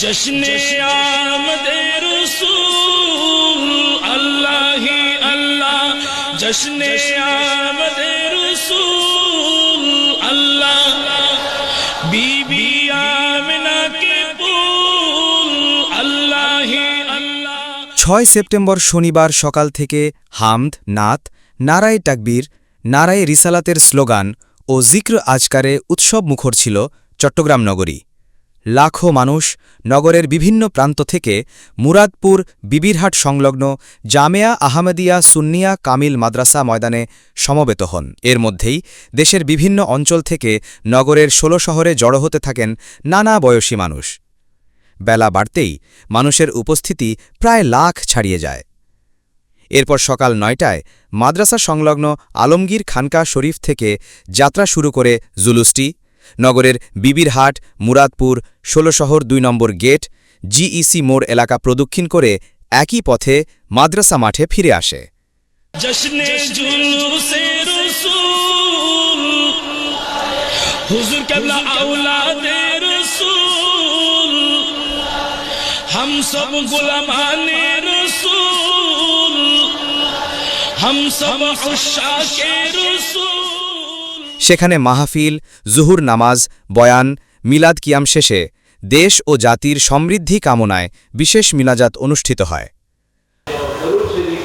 جشن آمد رسول اللہ ہی اللہ جشن آمد رسول اللہ بی بی آمنہ کے پول اللہ ہی اللہ ছয় সেপ্টেম্বর শনিবার সকাল থেকে হামদ নাথ নারায় টাকবীর নারায় রিসালাতের স্লোগান ও জিক্র আজকারে উৎসব মুখর ছিল চট্টগ্রাম নগরী। লাখো মানুষ নগরের বিভিন্ন প্রান্ত থেকে মুরাদপুর বিবিরহাট সংলগ্ন জামেয়া আহমদিয়া সুন্নিয়া কামিল মাদ্রাসা ময়দানে সমবেত হন। এর মধ্যেই দেশের বিভিন্ন অঞ্চল থেকে নগরের ষোলো শহরে জড়ো হতে থাকেন নানা বয়সী মানুষ। বেলা বাড়তেই মানুষের উপস্থিতি প্রায় লাখ ছাড়িয়ে যায়। এরপর সকাল নয়টায় মাদ্রাসা সংলগ্ন আলমগীর খানকা শরীফ থেকে যাত্রা শুরু করে জুলুসটি নগরের বিবিরহাট, মুরাদপুর ষোলশহর দুই নম্বর গেট, জিইসি মোড় এলাকা প্রদক্ষিণ করে একই পথে মাদ্রাসা মাঠে ফিরে আসে। হম সব গোলামানে হম সব কে রসুল। সেখানে মাহফিল জুহুর নামাজ বয়ান মিলাদ কিয়াম শেষে দেশ ও জাতির সমৃদ্ধি কামনায় বিশেষ মিলাজাত অনুষ্ঠিত হয় जरूर शरीफ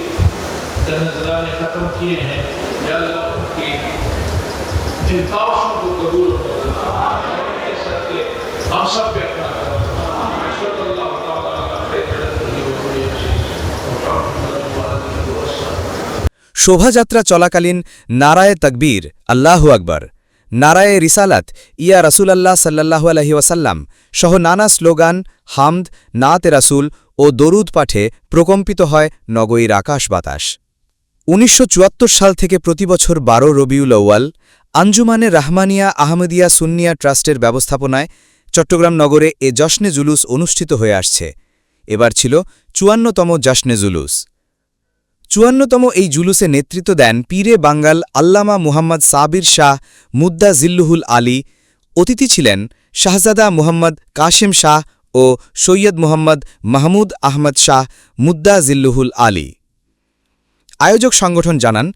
जन्नतला ने শোভাযাত্রা চলাকালীন নারায়ে তকবীর, আল্লাহু আকবর, নারায়ে রিসালাত, ইয়া রাসূলাল্লাহ সাল্লাল্লাহু আলহি ওয়াসাল্লাম সহ নানা স্লোগান, হামদ, নাতে রাসূল ও দরুদ পাঠে প্রকম্পিত হয় নগরীর আকাশ বাতাস। উনিশশো চুয়াত্তর সাল থেকে প্রতিবছর বারো রবিউল আউয়াল, আঞ্জুমানে রাহমানিয়া আহমদিয়া সুন্নিয়া ট্রাস্টের ব্যবস্থাপনায় চট্টগ্রাম নগরে এ জশ্নে জুলুস অনুষ্ঠিত হয়ে আসছে। এবার ছিল চুয়ান্নতম জশ্নে জুলুস। চুয়ান্নতম এই জুলুসে নেতৃত্ব দেন পীরে বাঙ্গাল আল্লামা মুহাম্মদ সাবির শাহ মুদ্দা জিল্লুহুল আলী। অতিথি ছিলেন শাহজাদা মুহাম্মদ কাশেম শাহ ও সৈয়দ মুহাম্মদ মাহমুদ আহমদ শাহ মুদ্দা জিল্লুহুল আলী। আয়োজক সংগঠন জানান,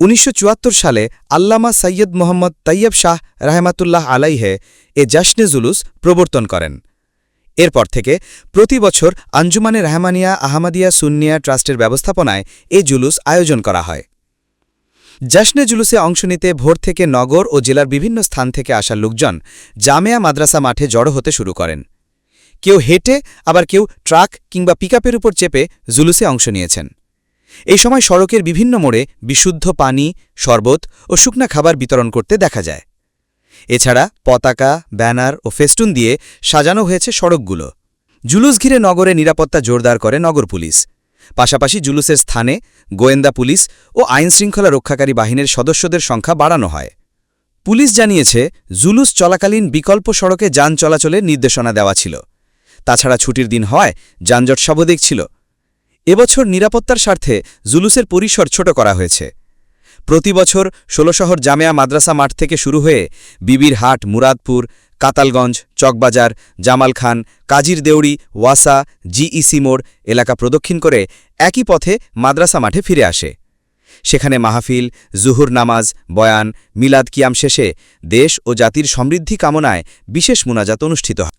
উনিশশো চুয়াত্তর সালে আল্লামা সৈয়দ মোহাম্মদ তৈয়ব শাহ রাহমাতুল্লাহ আলাইহে এ জশ্নে জুলুস প্রবর্তন করেন। এরপর থেকে প্রতি বছর আঞ্জুমানে রহমানিয়া আহমদিয়া সুন্নিয়া ট্রাস্টের ব্যবস্থাপনায় এ জুলুস আয়োজন করা হয়। জশ্নে জুলুসে অংশ নিতে ভোর থেকে নগর ও জেলার বিভিন্ন স্থান থেকে আসা লোকজন জামেয়া মাদ্রাসা মাঠে জড়ো হতে শুরু করেন। কেউ হেঁটে, আবার কেউ ট্রাক কিংবা পিকআপের উপর চেপে জুলুসে অংশ নিয়েছেন। এই সময় সড়কের বিভিন্ন মোড়ে বিশুদ্ধ পানি, শরবত ও শুকনা খাবার বিতরণ করতে দেখা যায়। এছাড়া পতাকা, ব্যানার ও ফেস্টুন দিয়ে সাজানো হয়েছে সড়কগুলো। জুলুস ঘিরে নগরে নিরাপত্তা জোরদার করে নগর পুলিশ। পাশাপাশি জুলুসের স্থানে গোয়েন্দা পুলিশ ও আইনশৃঙ্খলা রক্ষাকারী বাহিনীর সদস্যদের সংখ্যা বাড়ানো হয়। পুলিশ জানিয়েছে, জুলুস চলাকালীন বিকল্প সড়কে যান চলাচলের নির্দেশনা দেওয়া ছিল। তাছাড়া ছুটির দিন হয় যানজট স্বাভাবিক ছিল। এবছর নিরাপত্তার স্বার্থে জুলুসের পরিসর ছোট করা হয়েছে। প্রতি বছর ষোলশহর জামেয়া মাদ্রাসা মাঠ থেকে শুরু হয়ে বিবির হাট মুরাদপুর, কাতালগঞ্জ, চকবাজার, জামাল খান, কাজির দেউড়ি, ওয়াসা, জিইসি মোড় এলাকা প্রদক্ষিণ করে একই পথে মাদ্রাসা মাঠে ফিরে আসে। সেখানে মাহফিল, জুহুর নামাজ, বয়ান, মিলাদ কিয়াম শেষে দেশ ও জাতির সমৃদ্ধি কামনায় বিশেষ মুনাজাত অনুষ্ঠিত হয়।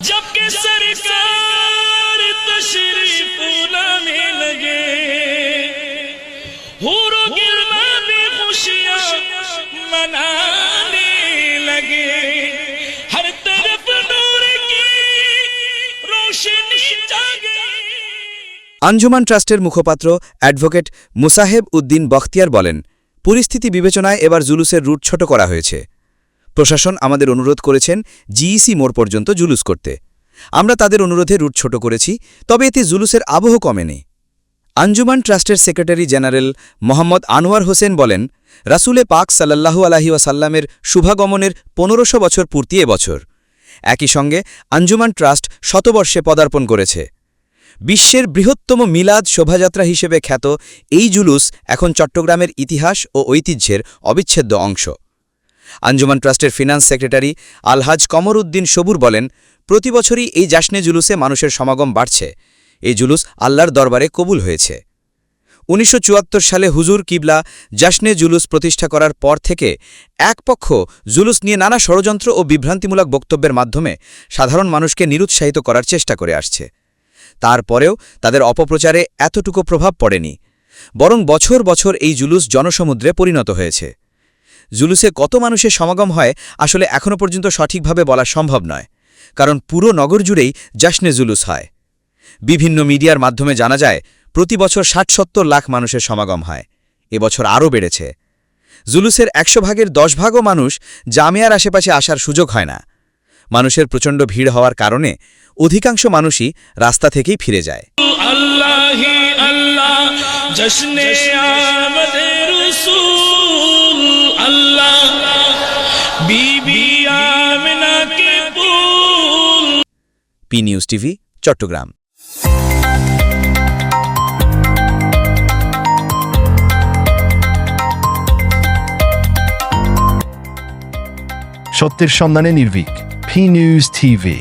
আঞ্জুমান ট্রাস্টের মুখপাত্র অ্যাডভোকেট মুসাহেব উদ্দিন বখতিয়ার বলেন, পরিস্থিতি বিবেচনায় এবার জুলুসের রুট ছোট করা হয়েছে। প্রশাসন আমাদের অনুরোধ করেছেন জিইসি মোড় পর্যন্ত জুলুস করতে। আমরা তাদের অনুরোধে রুট ছোট করেছি, তবে এতে জুলুসের আবহ কমেনি। আঞ্জুমান ট্রাস্টের সেক্রেটারি জেনারেল মোহাম্মদ আনোয়ার হোসেন বলেন, রাসুলে পাক সাল্লাল্লাহু আলাহি ওয়াসাল্লামের শুভাগমনের পনেরোশো বছর পূর্তি এবছর একই সঙ্গে আঞ্জুমান ট্রাস্ট শতবর্ষে পদার্পণ করেছে। বিশ্বের বৃহত্তম মিলাদ শোভাযাত্রা হিসেবে খ্যাত এই জুলুস এখন চট্টগ্রামের ইতিহাস ও ঐতিহ্যের অবিচ্ছেদ্য অংশ। আঞ্জুমান ট্রাস্টের ফিনান্স সেক্রেটারি আলহাজ কমর উদ্দিন সবুর বলেন, প্রতি বছরই এই জাসনে জুলুসে মানুষের সমাগম বাড়ছে। এই জুলুস আল্লাহর দরবারে কবুল হয়েছে। উনিশশো চুয়াত্তর সালে হুজুর কিবলা জাসনে জুলুস প্রতিষ্ঠা করার পর থেকে এক পক্ষ জুলুস নিয়ে নানা ষড়যন্ত্র ও বিভ্রান্তিমূলক বক্তব্যের মাধ্যমে সাধারণ মানুষকে নিরুৎসাহিত করার চেষ্টা করে আসছে। তারপরেও তাদের অপপ্রচারে এতটুকু প্রভাব পড়েনি। বরং বছর বছর এই জুলুস জনসমুদ্রে পরিণত হয়েছে। জুলুসে কত মানুষের সমাগম হয় আসলে এখনও পর্যন্ত সঠিকভাবে বলা সম্ভব নয়, কারণ পুরো নগর জুড়েই জাসনে জুলুস হয়। বিভিন্ন মিডিয়ার মাধ্যমে জানা যায়, প্রতি বছর ষাট সত্তর লাখ মানুষের সমাগম হয়। এবছর আরও বেড়েছে। জুলুসের একশো ভাগের দশ ভাগও মানুষ জামিয়ার আশেপাশে আসার সুযোগ হয় না। মানুষের প্রচণ্ড ভিড় হওয়ার কারণে অধিকাংশ মানুষই রাস্তা থেকেই ফিরে যায়। P News TV Chattogram. সত্যের সন্ধানে নির্ভীক। P News TV